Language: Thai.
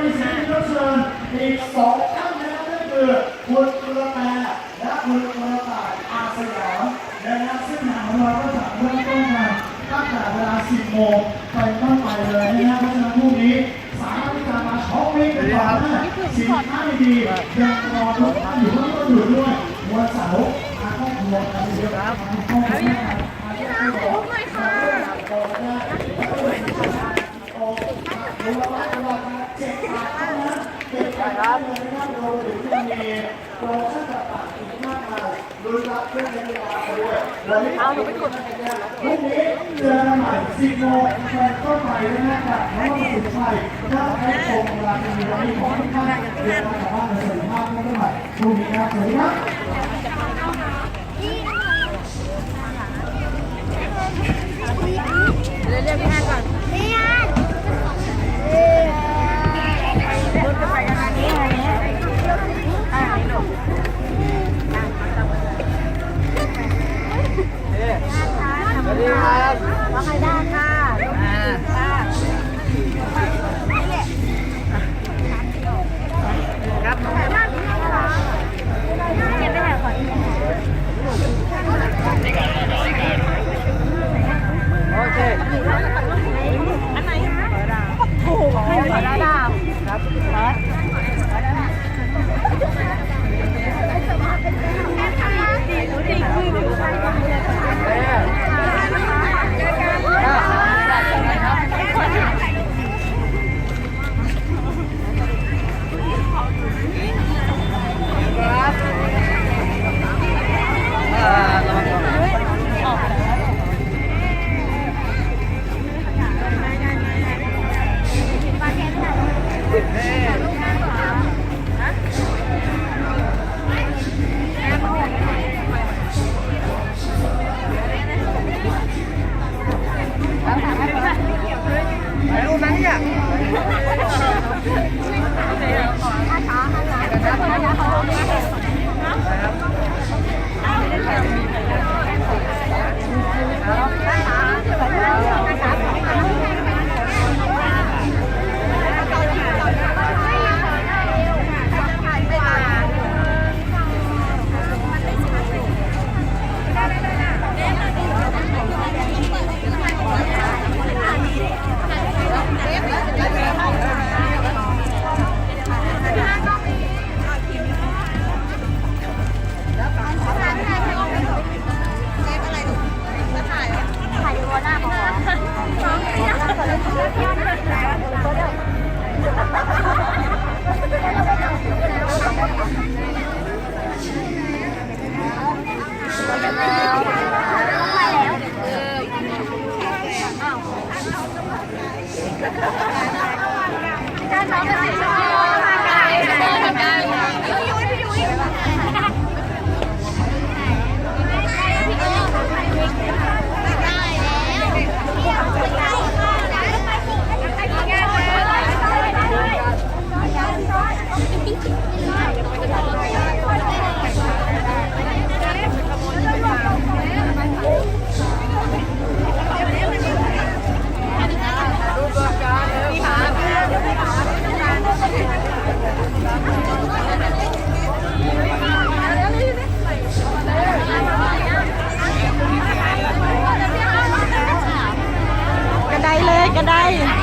มีศิลปินรับเชิญอีกสองท่านนะครับนั่นคือคุณกระแตและคุณกระต่ายอาสยามนะครับซึ่งทางเราก็จะเริ่มต้นกันตั้งแต่เวลา 10 โมงไปต้นไปเลยนะครับเพราะฉะนั้นพรุ่งนี้สามารถที่จะมาช้อปปิ้งกันต่อได้สินค้าดีๆยังรอทุกท่านอยู่ข้างต้นอยู่ด้วยวันเสาร์อางครอบครัวกันเยอะครับครอบครัวกันอาครอบครัวกันโอ้รู้แล้วว่าเราเเอาหนูไปดูดพรุ่งนี้เจอกันใหม่สิบโมงเป็นต้นไปด้วยนะครับน้องสุดชัยถ้าใครชมรายการนี้ขอทุกท่านเดินทางกลับบ้านสวัสดีมากท่านใหม่พรุ่งนี้ครับสวัสดีครับเรียกพี่แอน Ayaw na niya. การทำเกษตร ได้